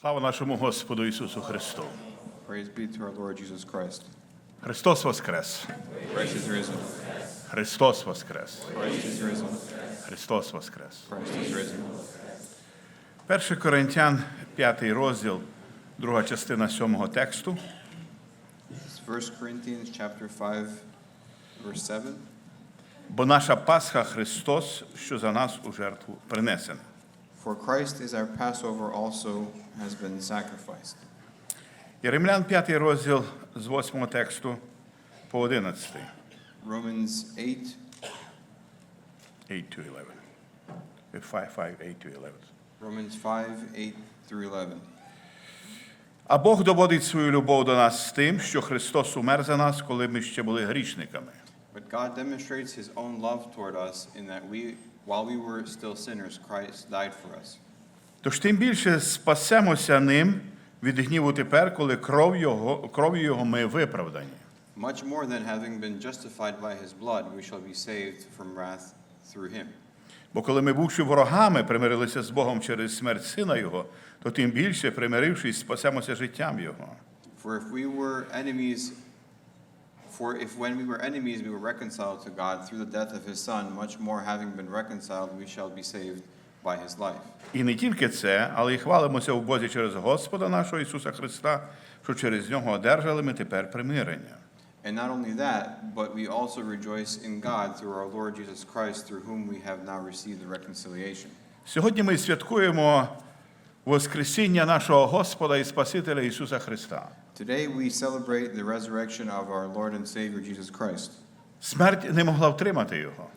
Слава нашому Господу Ісусу Христу! Praise be to our Lord Jesus Christ. Христос Воскрес! Christ is risen. Христос Воскрес! Christ is risen. Христос Воскрес! Christ is risen. 1 Коринтян, 5 розділ, друга частина сьомого тексту. It's 1 Corinthians chapter 5, verse 7. Бо наша Пасха Христос, що за нас у жертву принесений. For Christ is our Passover also has been sacrificed. І Римлян 5 розділ з 8 тексту по 11. Romans 8, 8 to 11. 5, 5, 8 to 11. Romans 5, 8 through 11. А Бог доводить свою любов до нас з тим, що Христос умер за нас, коли ми ще були грішниками. But God demonstrates his own love toward us in that we, while we were still sinners, Christ died for us. Тож тим більше спасемося ним від гніву тепер, коли кров його, кров'ю його ми виправдані. Much more than having been justified by his blood, we shall be saved from wrath through him. Бо коли ми, бувши ворогами, примирилися з Богом через смерть Сина Його, то тим більше, примирившись, спасемося життям Його. For if we were enemies, for if when we were enemies we were reconciled to God through the death of his Son, much more having been reconciled, we shall be saved by his life. І не тільки це, але й хвалимося в Бозі через Господа нашого Ісуса Христа, що через нього одержали ми тепер примирення. And not only that, but we also rejoice in God through our Lord Jesus Christ, through whom we have now received the reconciliation. Сьогодні ми святкуємо Воскресіння нашого Господа і Спасителя Ісуса Христа. Today we celebrate the resurrection of our Lord and Savior Jesus Christ. Смерть не могла втримати його,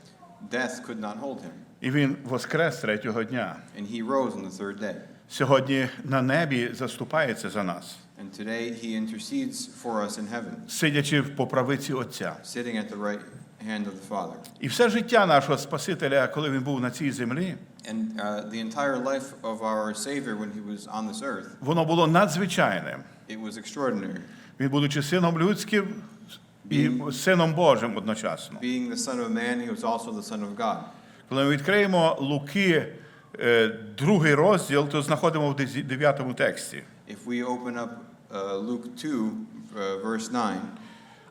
Death could not hold him, і він воскрес третього дня. and he rose on the third day. Сьогодні на небі заступається за нас, And today he intercedes for us in heaven, сидячи в поправиці Отця. sitting at the right hand of the Father. І все життя нашого Спасителя, коли він був на цій землі, And uh, the entire life of our Savior when he was on this earth, воно було надзвичайним. It was extraordinary. Він, будучи сином людським і сином Божим одночасно. Being the Son of Man, he was also the Son of God. Коли ми відкриємо Луки, е, другий розділ, то знаходимо в дезі- дев'ятому тексті. If we open up uh, Luke 2, uh, verse 9,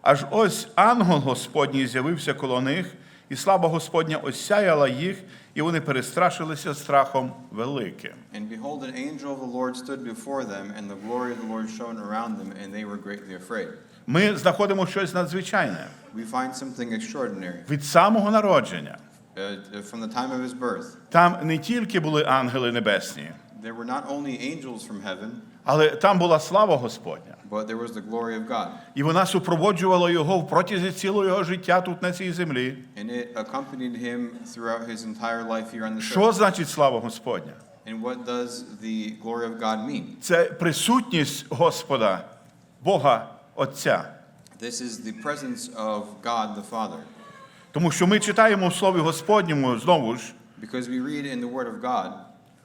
Аж ось ангел Господній з'явився коло них, і слава Господня осяяла їх, і вони перестрашилися страхом великим. and behold, an angel of the Lord stood before them, and the glory of the Lord shone around them, and they were greatly afraid. Ми знаходимо щось надзвичайне We find something extraordinary. від самого народження. Uh, from the time of his birth, Там не тільки були ангели небесні, there were not only angels from heaven, але там була слава Господня. but there was the glory of God. І вона супроводжувала його в протязі цілого його життя тут на цій землі. And it accompanied him throughout his entire life here on Що earth. значить слава Господня? And what does the glory of God mean? Це присутність Господа, Бога Отця. This is the presence of God the Father. Тому що ми читаємо в Слові Господньому знову ж, Because we read in the Word of God,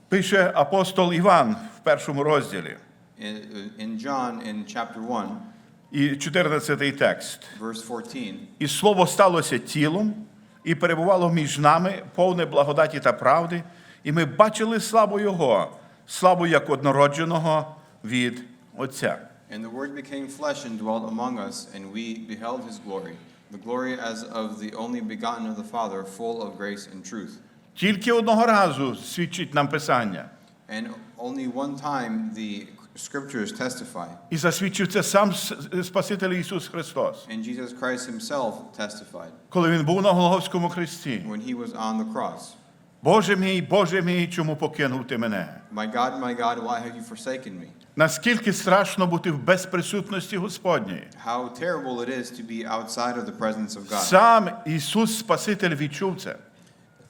пише апостол Іван в першому розділі, in, in John in chapter 1, і 14 текст. verse 14, І слово сталося тілом, і перебувало між нами повне благодаті та правди, і ми бачили славу Його, славу як однородженого від Отця. and the Word became flesh and dwelt among us, and we beheld his glory, the glory as of the only begotten of the Father, full of grace and truth. Тільки одного разу свідчить нам Писання. And only one time the scriptures testify, І засвідчив це сам Спаситель Ісус Христос, and Jesus Christ himself testified коли Він був на Голговському хресті. when he was on the cross. Боже мій, Боже мій, чому покинув ти мене? My God, my God, why have you forsaken me? Наскільки страшно бути в безприсутності Господньої. How terrible it is to be outside of the presence of God. Сам Ісус Спаситель відчув це.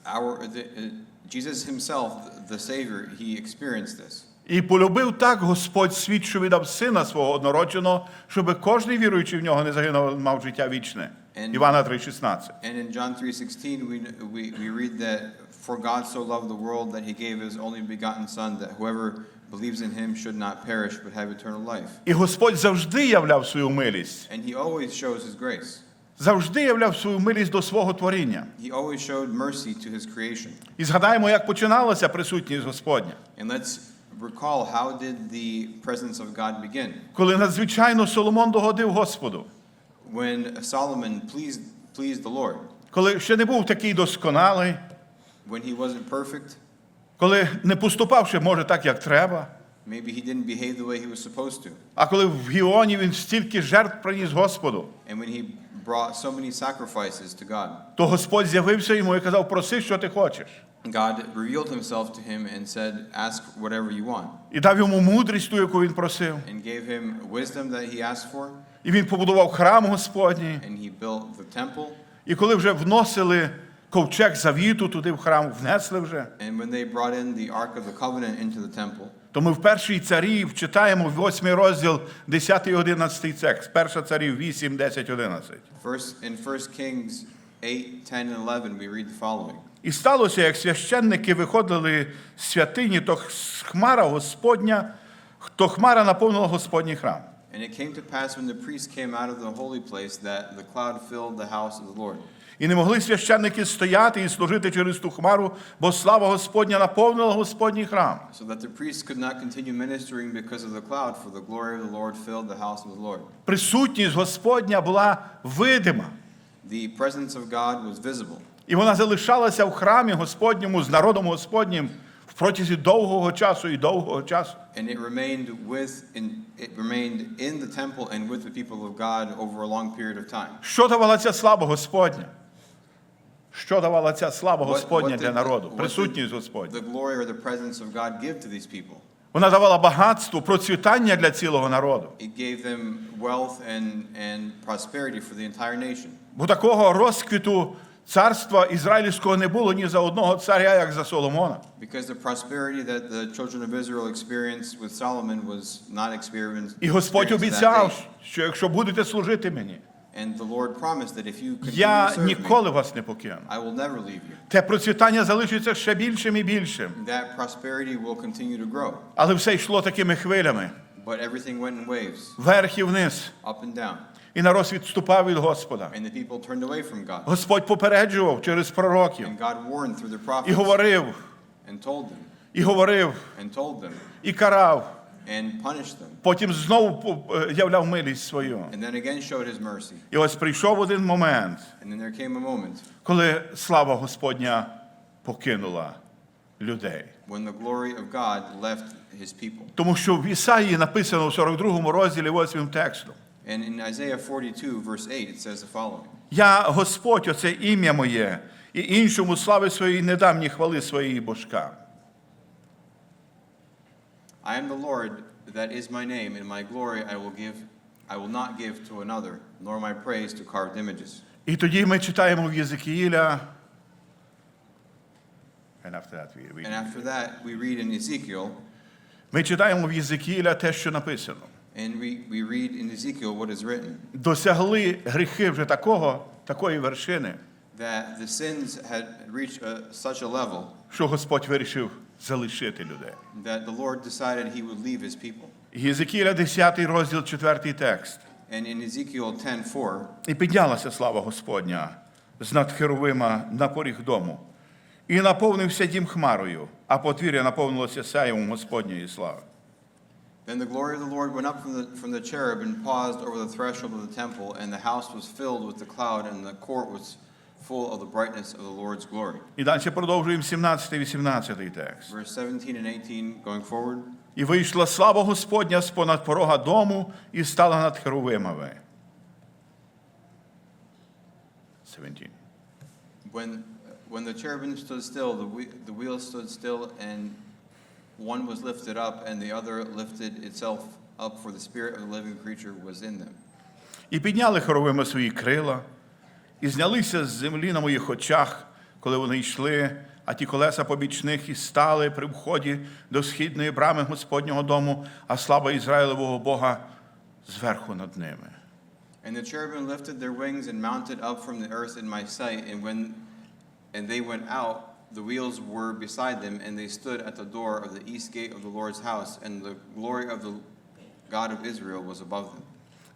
Our, the, uh, Jesus himself, the Savior, he experienced this. І полюбив так Господь світ, що віддав сина свого однородженого, щоб кожен віруючий в нього не загинув, а мав життя вічне. And- Івана 3,16. And in John 3:16 we, we, we read that for God so loved the world that he gave his only begotten son that whoever believes in him should not perish but have eternal life. І Господь завжди являв свою милість, And he always shows his grace. Завжди являв свою милість до свого творіння. He always showed mercy to his creation. І згадаємо, як починалася присутність Господня. And let's recall how did the presence of God begin? Коли надзвичайно Соломон догодив Господу, When Solomon pleased, pleased the Lord, коли ще не був такий досконалий, when he wasn't perfect, коли не поступав ще, може, так, як треба. maybe he didn't behave the way he was supposed to. А коли в Гіоні він стільки жертв приніс Господу, And when he brought so many sacrifices to God, то Господь з'явився йому і казав, проси, що ти хочеш. God revealed himself to him and said, Ask whatever you want, І дав йому мудрість ту, яку він просив. and gave him wisdom that he asked for, І він побудував храм Господній. and he built the temple. І коли вже вносили ковчег завіту туди в храм, внесли вже, And when they brought in the Ark of the Covenant into the temple, то ми в першій царі читаємо восьмий розділ, 10 11 текст. Перша царів 8, 10, 11. first, in 1 Kings 8, 10, and 11, we read the following. І сталося, як священники виходили з святині, то хмара Господня, то хмара наповнила Господній храм. And it came to pass when the priests came out of the holy place that the cloud filled the house of the Lord. І не могли священники стояти і служити через ту хмару, бо слава Господня наповнила Господній храм. So that the priests could not continue ministering because of the cloud, for the glory of the Lord filled the house of the Lord. Присутність Господня була видима, The presence of God was visible, і вона залишалася в храмі Господньому з народом Господнім в протязі довгого часу і довгого часу. and it remained with in, it remained in the temple and with the people of God over a long period of time. Що давала ця слава Господня? Що давала ця слава Господня для народу? Присутність Господня. Вона давала багатство, процвітання для цілого народу. Бо такого розквіту царства ізраїльського не було ні за одного царя, як за Соломона. І Господь обіцяв, що якщо будете служити мені, And the Lord promised that if you continue я to serve me, вас не покину. I will never leave you. Те процвітання залишиться ще більшим і більшим. That prosperity will continue to grow. Але все йшло такими хвилями, But everything went in waves, вверх і вниз. up and down. І народ відступав від Господа. And the people turned away from God. Господь попереджував через пророків. And God warned through the І prophets говорив, and told them, і говорив, and told them, і карав. And punished them. Потім знову е, являв милість свою. And then again showed his mercy. І ось прийшов один момент, And then there came a moment коли слава Господня покинула людей. when the glory of God left his people. Тому що в Ісаїї написано в 42 розділі 8 текстом. And in Isaiah 42, verse 8, it says the following Я Господь, оце ім'я моє, і іншому слави своєї не дам ні хвали своїй божкам. I am the Lord, that is my name, and my glory I will give I will not give to another, nor my praise to carved images. І тоді ми читаємо в Єзекіїля. And after that we read. And after that, we read in Ezekiel, Ми читаємо в Єзекіїля те, що написано. and we, we read in Ezekiel what is written Досягли гріхи вже такого, такої вершини, that the sins had reached a, such a level що Господь вирішив залишити людей. that the Lord decided he would leave his people. Єзекіля 10 розділ, 4 текст. And in Ezekiel 10:4, І піднялася слава Господня з над Херовима на поріг дому. І наповнився дім хмарою, а подвір'я наповнилося сяєвом Господньої слави. then the glory of the Lord went up from the, from the cherub and paused over the threshold of the temple, and the house was filled with the cloud, and the court was full of the brightness of the Lord's glory. І далі продовжуємо 17-18 текст. Verse 17 and 18 going forward. І вийшла слава Господня з понад порога дому і стала над Херовимами. 17. When, when the cherubim stood still, the, whe- the wheels stood still, and one was lifted up, and the other lifted itself up, for the spirit of the living creature was in them. І підняли хоровими свої крила, і знялися з землі на моїх очах, коли вони йшли, а ті колеса побічних і стали при вході до східної брами Господнього дому, а слава Ізраїлевого Бога зверху над ними. And the cherubim lifted their wings and mounted up from the earth in my sight, and when and they went out, the wheels were beside them, and they stood at the door of the east gate of the Lord's house, and the glory of the God of Israel was above them.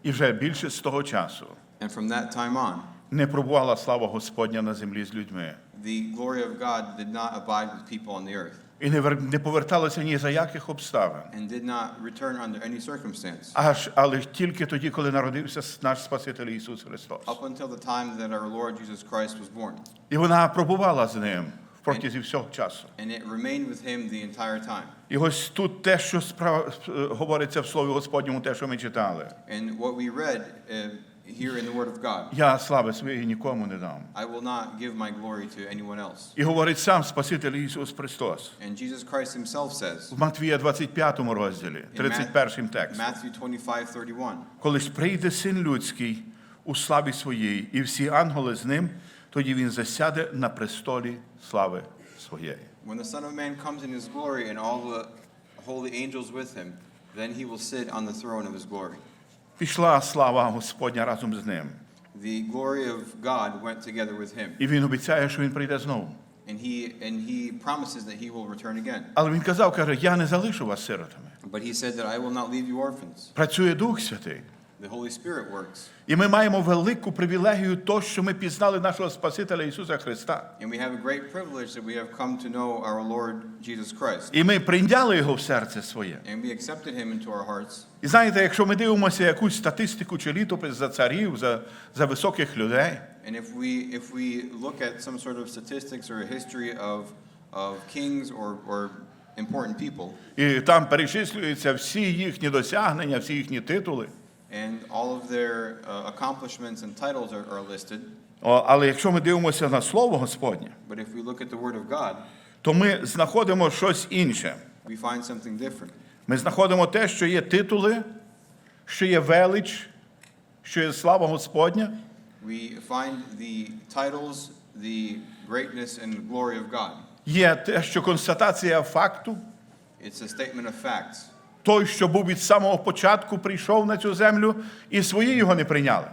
І вже більше з того часу And from that time on, не пробувала слава Господня на землі з людьми. the glory of God did not abide with people on the earth. і не вер- не поверталися ні за яких обставин. and did not return under any circumstance Аж але тільки тоді, коли народився наш Спаситель Ісус Христос. up until the time that our Lord Jesus Christ was born. І вона пробувала з ним протязі всього часу. And it remained with him the entire time. І ось тут те, що е, говориться в Слові Господньому, те, що ми читали. And what we read uh, here in the Word of God, Я слави своєї нікому не дам. I will not give my glory to anyone else. І говорить сам Спаситель Ісус Христос. And Jesus Christ himself says В Матвія 25 розділі, 31 текст. Matthew 25, 31, Коли ж прийде син людський у славі своїй, і всі ангели з ним, тоді він засяде на престолі слави своєї. When the Son of Man comes in his glory and all the holy angels with him, then he will sit on the throne of his glory. Пішла слава Господня разом з ним. The glory of God went together with him. І він обіцяє, що він прийде знову. And he, and he promises that he will return again. Але він казав, каже, я не залишу вас сиротами. But he said that I will not leave you orphans. Працює Дух Святий. The Holy Spirit works. І ми маємо велику привілегію, то, що ми пізнали нашого Спасителя Ісуса Христа. And we have a great privilege that we have come to know our Lord Jesus Christ. І ми прийняли його в серце своє. And we accepted him into our hearts. І знаєте, якщо ми дивимося якусь статистику чи літопис за царів, за, за високих людей, And if we, if we look at some sort of statistics or a history of, of kings or, or important people, і там перечислюються всі їхні досягнення, всі їхні титули. And all of their uh, accomplishments and titles are, are listed, О, але якщо ми дивимося на Слово Господнє, but if we look at the Word of God, то ми знаходимо щось інше. we find something different. Ми знаходимо те, що є титули, що є велич, що є слава Господня, We find the titles, the greatness and glory of God. є те, що констатація факту, It's a statement of facts. Той, що був від самого початку, прийшов на цю землю, і свої його не прийняли.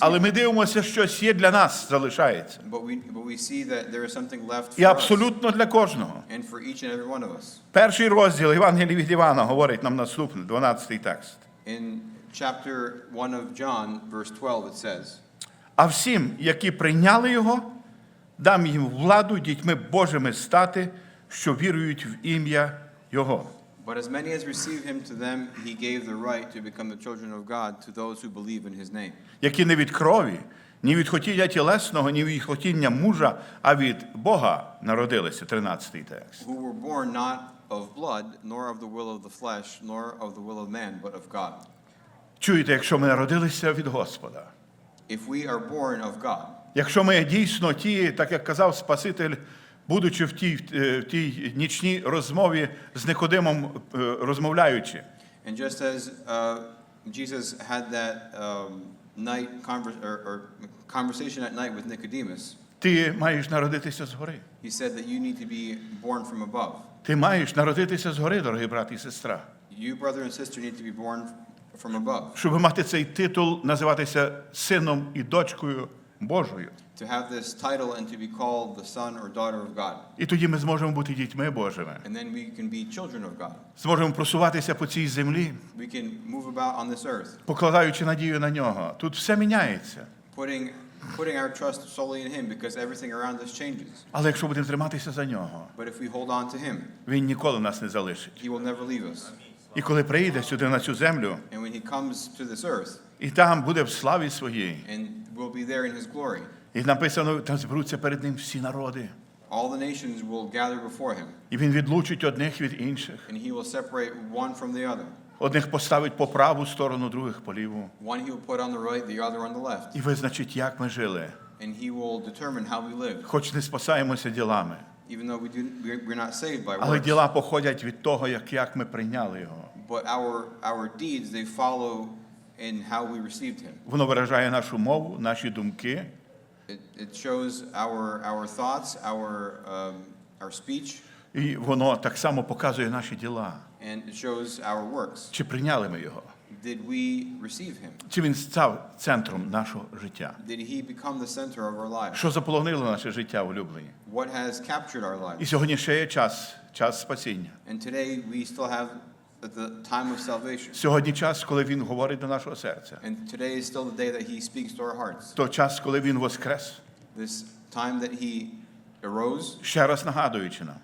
Але ми дивимося, що є для нас залишається. But we, but we see that there is something left І абсолютно для кожного. and for each and every one of us. Перший розділ Євангелії від Івана говорить нам наступне, 12 текст. In chapter 1 of John, verse 12, it says, А всім, які прийняли його, дам їм владу дітьми Божими стати, що вірують в ім'я Його. But as many as receive him to them, he gave the right to become the children of God to those who believe in his name. Які не від крові, ні від хотіння тілесного, ні від хотіння мужа, а від Бога народилися. 13 текст. Who were born not of blood, nor of the will of the flesh, nor of the will of man, but of God. Чуєте, якщо ми народилися від Господа, If we are born of God, якщо ми дійсно ті, так як казав Спаситель, будучи в тій, е, в тій нічній розмові з Никодимом, е, розмовляючи, and just as uh, Jesus had that um, night conver- or, or conversation at night with Nicodemus, ти маєш народитися згори. he said that you need to be born from above. Ти маєш народитися згори, дорогий брат і сестра. You, brother and sister, need to be born from above. Щоб мати цей титул, називатися сином і дочкою Божою. To have this title and to be called the son or daughter of God. І тоді ми зможемо бути дітьми Божими. And then we can be children of God. Зможемо просуватися по цій землі, We can move about on this earth, покладаючи надію на нього. Тут все міняється. putting, putting our trust solely in Him because everything around us changes. Але якщо будемо триматися за нього, But if we hold on to Him, він ніколи нас не залишить. He will never leave us. І коли прийде сюди на цю землю, And when He comes to this earth, і там буде в славі своїй, and will be there in His glory, і написано, там зберуться перед ним всі народи. all the nations will gather before Him, І він відлучить одних від інших. and He will separate one from the other. Одних поставить по праву сторону, других по ліву. One He will put on the right, the other on the left. І визначить, як ми жили. And He will determine how we live, Хоч не спасаємося ділами. even though we do, we're we're not saved by Але works. діла походять від того, як, як ми прийняли його. But our, our deeds, they follow in how we received Him. Воно виражає нашу мову, наші думки, It, it shows our, our thoughts, our, um, our speech, і воно так само показує наші діла. and it shows our works. Чи прийняли ми його? Did we receive Him? Чи він став центром нашого життя? Did He become the center of our lives? Що заполонило наше життя улюблені? What has captured our І lives? сьогодні ще є час, час спасіння. And today we still have the time of salvation. Сьогодні час, коли він говорить до нашого серця. And today is still the day that He speaks to our hearts. То час, коли він воскрес. This time that he arose, ще раз нагадуючи нам,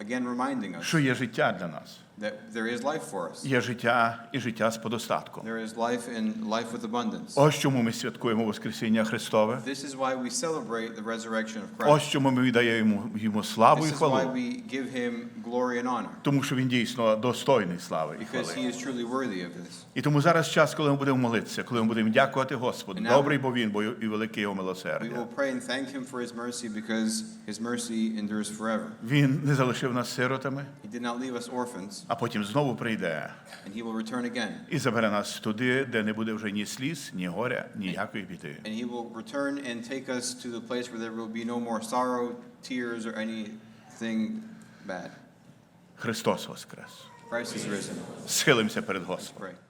again reminding us що є життя для нас. That there is life for us. Є життя і життя з подостатком. There is life and life with abundance. Ось чому ми святкуємо Воскресіння Христове. This is why we celebrate the resurrection of Ось Christ. чому ми віддаємо йому, славу This і is why хвалу, we give him glory and honor, тому що він дійсно достойний слави і because хвали. he is truly worthy of this. І тому зараз час, коли ми будемо молитися, коли ми будемо дякувати Господу. And now- Добрий бо він, бо і великий його We милосердя. will pray and thank him for his mercy because his mercy endures forever. Він не залишив нас сиротами, He did not leave us orphans, а потім знову прийде and he will return again. і забере нас туди, де не буде вже ні сліз, ні горя, ніякої біди. And he will return and take us to the place where there will be no more sorrow, tears, or anything bad. Христос Воскрес! Christ is risen. Схилимося перед Господом. Pray.